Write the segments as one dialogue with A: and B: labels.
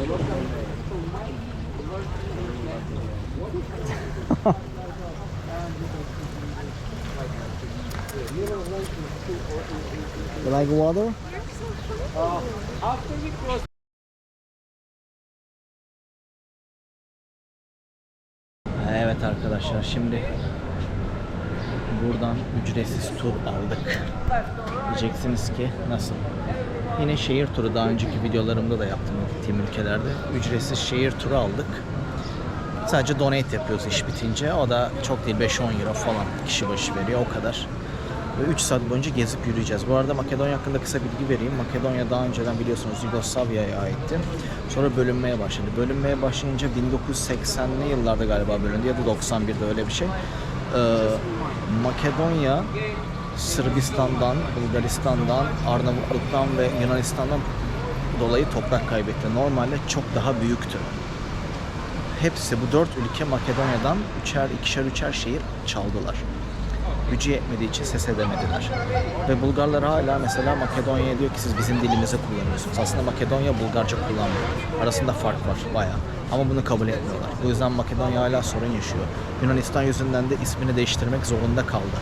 A: You like water? Evet arkadaşlar şimdi buradan ücretsiz tur aldık. Diyeceksiniz ki nasıl? Yine şehir turu daha önceki videolarımda da yaptım gittiğim ülkelerde. Ücretsiz şehir turu aldık. Sadece donate yapıyoruz iş bitince. O da çok değil 5-10 euro falan kişi başı veriyor o kadar. Ve 3 saat boyunca gezip yürüyeceğiz. Bu arada Makedonya hakkında kısa bilgi vereyim. Makedonya daha önceden biliyorsunuz Yugoslavya'ya aitti. Sonra bölünmeye başladı. Bölünmeye başlayınca 1980'li yıllarda galiba bölündü ya da 91'de öyle bir şey. Ee, Makedonya Sırbistan'dan, Bulgaristan'dan, Arnavutluk'tan ve Yunanistan'dan dolayı toprak kaybetti. Normalde çok daha büyüktü. Hepsi bu dört ülke Makedonya'dan üçer, ikişer, üçer şehir çaldılar. Gücü yetmediği için ses edemediler. Ve Bulgarlar hala mesela Makedonya'ya diyor ki siz bizim dilimizi kullanıyorsunuz. Aslında Makedonya Bulgarca kullanmıyor. Arasında fark var bayağı. Ama bunu kabul etmiyorlar. Bu yüzden Makedonya hala sorun yaşıyor. Yunanistan yüzünden de ismini değiştirmek zorunda kaldı.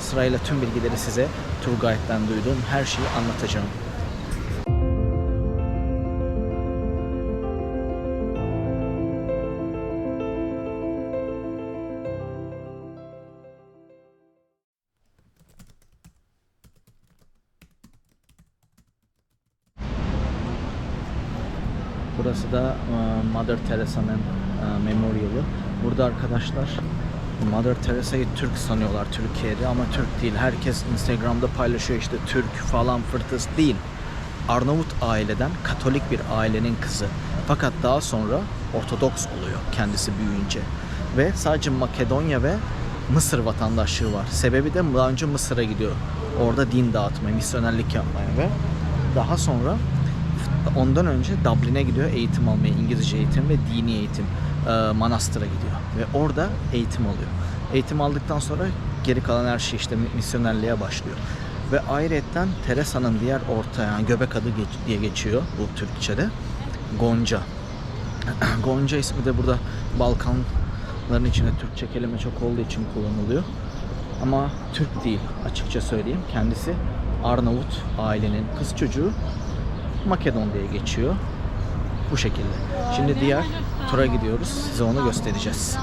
A: Sırayla tüm bilgileri size Turguide'den duyduğum her şeyi anlatacağım. Burası da e, Mother Teresa'nın e, memorial'ı. Burada arkadaşlar Mother Teresa'yı Türk sanıyorlar Türkiye'de ama Türk değil. Herkes Instagram'da paylaşıyor işte Türk falan fırtıs değil. Arnavut aileden Katolik bir ailenin kızı. Fakat daha sonra Ortodoks oluyor kendisi büyüyünce. Ve sadece Makedonya ve Mısır vatandaşlığı var. Sebebi de daha önce Mısır'a gidiyor. Orada din dağıtmaya, misyonerlik yapmaya ve daha sonra ondan önce Dublin'e gidiyor eğitim almaya, İngilizce eğitim ve dini eğitim e, manastıra gidiyor ve orada eğitim alıyor. Eğitim aldıktan sonra geri kalan her şey işte misyonerliğe başlıyor. Ve ayrıyetten Teresa'nın diğer orta yani göbek adı geç- diye geçiyor bu Türkçe'de. Gonca. Gonca ismi de burada Balkanların içinde Türkçe kelime çok olduğu için kullanılıyor. Ama Türk değil açıkça söyleyeyim. Kendisi Arnavut ailenin kız çocuğu Makedon diye geçiyor. Bu şekilde. Şimdi diğer tura gidiyoruz. Size onu göstereceğiz.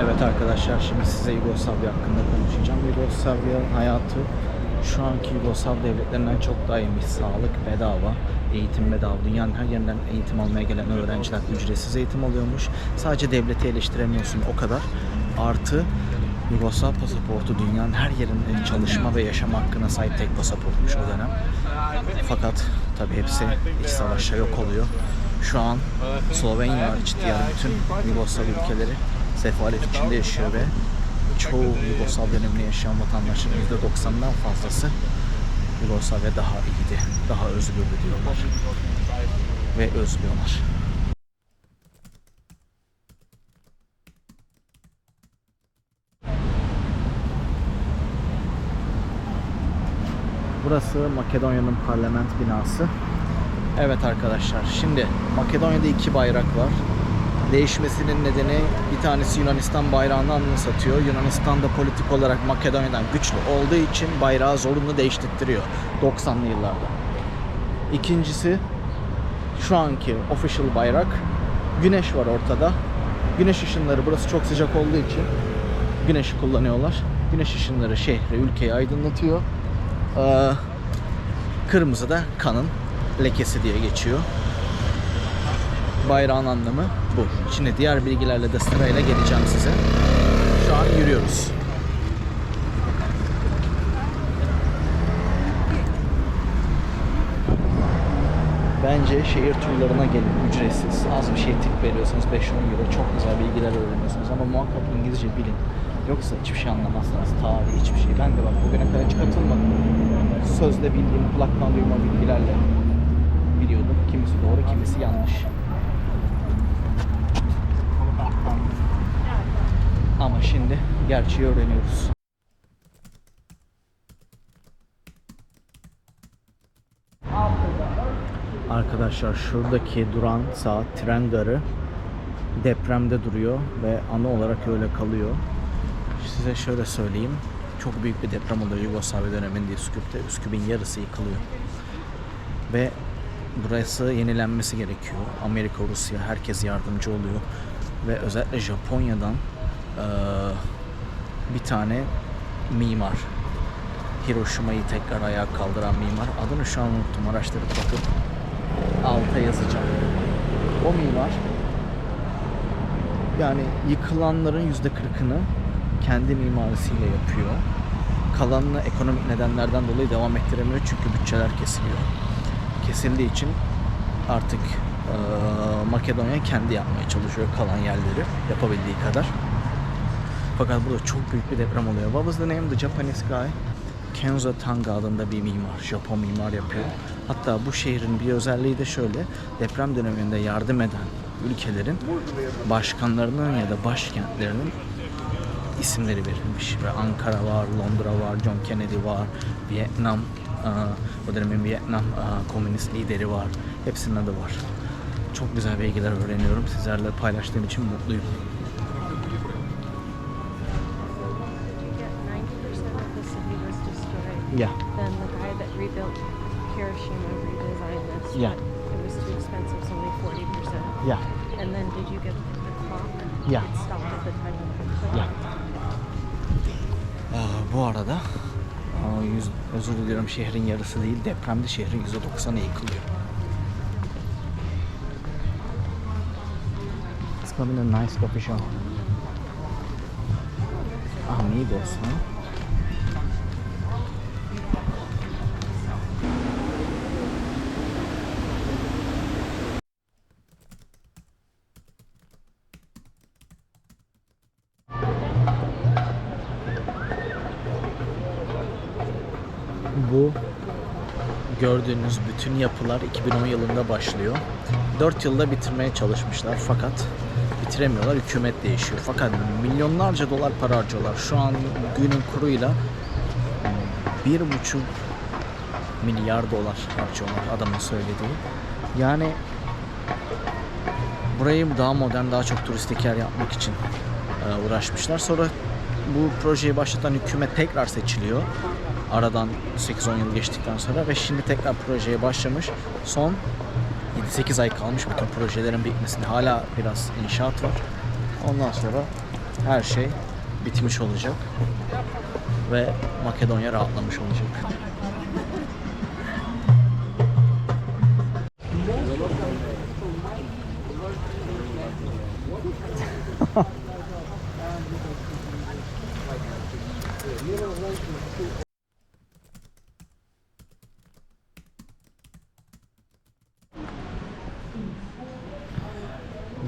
A: Evet arkadaşlar şimdi size Yugoslavya hakkında konuşacağım. Yugoslavya hayatı şu anki Yugoslav devletlerinden çok daha iyiymiş. Sağlık bedava, eğitim bedava. Dünyanın her yerinden eğitim almaya gelen öğrenciler ücretsiz eğitim alıyormuş. Sadece devleti eleştiremiyorsun o kadar. Artı Yugoslav pasaportu dünyanın her yerinde çalışma ve yaşam hakkına sahip tek pasaportmuş o dönem. Fakat tabi hepsi iç savaşta yok oluyor. Şu an Slovenya hariç diğer bütün Yugoslav ülkeleri sefalet içinde yaşıyor ve çoğu Yugoslav döneminde yaşayan vatandaşların %90'dan fazlası Yugoslavya daha iyiydi, daha özgürdü diyorlar ve özlüyorlar. Burası Makedonya'nın parlament binası. Evet arkadaşlar şimdi Makedonya'da iki bayrak var. Değişmesinin nedeni bir tanesi Yunanistan bayrağını anımsatıyor. Yunanistan da politik olarak Makedonya'dan güçlü olduğu için bayrağı zorunlu değiştirtiyor 90'lı yıllarda. İkincisi şu anki official bayrak. Güneş var ortada. Güneş ışınları burası çok sıcak olduğu için güneşi kullanıyorlar. Güneş ışınları şehri, ülkeyi aydınlatıyor. Ee, kırmızı da kanın lekesi diye geçiyor. Bayrağın anlamı bu. Şimdi diğer bilgilerle de sırayla geleceğim size. Şu an yürüyoruz. Bence şehir turlarına gelin ücretsiz. Az bir şey tip veriyorsunuz 5-10 euro. Çok güzel bilgiler öğreniyorsunuz ama muhakkak İngilizce bilin. Yoksa hiçbir şey anlamazsınız. Tarih hiçbir şey. Ben de bak bugüne kadar hiç katılmadım. Sözde bildiğim kulaktan duyma bilgilerle biliyordum. Kimisi doğru, kimisi yanlış. Ama şimdi gerçeği öğreniyoruz. Arkadaşlar şuradaki duran saat tren garı depremde duruyor ve ana olarak öyle kalıyor. Size şöyle söyleyeyim. Çok büyük bir deprem oluyor Yugoslavya döneminde Üsküp'te. Üsküp'ün yarısı yıkılıyor. Ve burası yenilenmesi gerekiyor. Amerika, Rusya herkes yardımcı oluyor. Ve özellikle Japonya'dan eee, bir tane mimar Hiroşima'yı tekrar ayağa kaldıran mimar. Adını şu an unuttum. Araştırıp bakıp alta yazacağım. O mimar yani yıkılanların yüzde kırkını kendi mimarisiyle yapıyor. Kalanını ekonomik nedenlerden dolayı devam ettiremiyor çünkü bütçeler kesiliyor. Kesildiği için artık eee, Makedonya kendi yapmaya çalışıyor kalan yerleri yapabildiği kadar. Fakat burada çok büyük bir deprem oluyor. What was the name the Japanese guy? Kenzo Tanga adında bir mimar, Japon mimar yapıyor. Hatta bu şehrin bir özelliği de şöyle, deprem döneminde yardım eden ülkelerin başkanlarının ya da başkentlerinin isimleri verilmiş. Ve Ankara var, Londra var, John Kennedy var, Vietnam, aa, o dönemin Vietnam aa, komünist lideri var. Hepsinin adı var. Çok güzel bilgiler öğreniyorum. Sizlerle paylaştığım için mutluyum.
B: You get 90% of the city was destroyed.
A: Yeah.
B: Then the guy that rebuilt Hiroshima redesigned this.
A: Yeah.
B: It was too expensive, so only 40%.
A: Yeah.
B: And then did you get the clock?
A: Yeah.
B: It stopped at the time of the
A: Yeah. Bu arada yüz, özür diliyorum şehrin yarısı değil depremde şehrin %90'ı yıkılıyor. It's coming a nice coffee shop. Amigos, ha? Bu gördüğünüz bütün yapılar 2010 yılında başlıyor. 4 yılda bitirmeye çalışmışlar fakat bitiremiyorlar. Hükümet değişiyor. Fakat milyonlarca dolar para harcıyorlar. Şu an günün kuruyla 1,5 milyar dolar harcıyorlar adamın söylediği. Yani burayı daha modern, daha çok turistik yer yapmak için e, uğraşmışlar. Sonra bu projeyi başlatan hükümet tekrar seçiliyor. Aradan 8-10 yıl geçtikten sonra ve şimdi tekrar projeye başlamış. Son 7-8 ay kalmış bütün projelerin bitmesine. Hala biraz inşaat var. Ondan sonra her şey bitmiş olacak. Ve Makedonya rahatlamış olacak.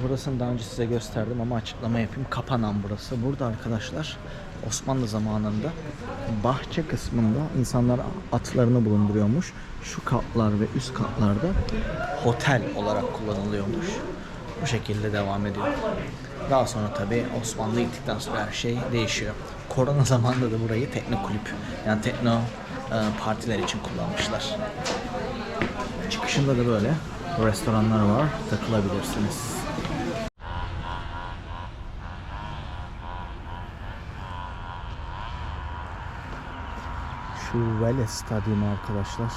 A: Burasını daha önce size gösterdim ama açıklama yapayım. Kapanan burası. Burada arkadaşlar Osmanlı zamanında bahçe kısmında insanlar atlarını bulunduruyormuş. Şu katlar ve üst katlarda otel olarak kullanılıyormuş. Bu şekilde devam ediyor. Daha sonra tabi Osmanlı gittikten sonra her şey değişiyor. Korona zamanında da burayı tekno kulüp yani tekno e, partiler için kullanmışlar. Çıkışında da böyle restoranlar var. Takılabilirsiniz. Şu Vele Stadyumu arkadaşlar.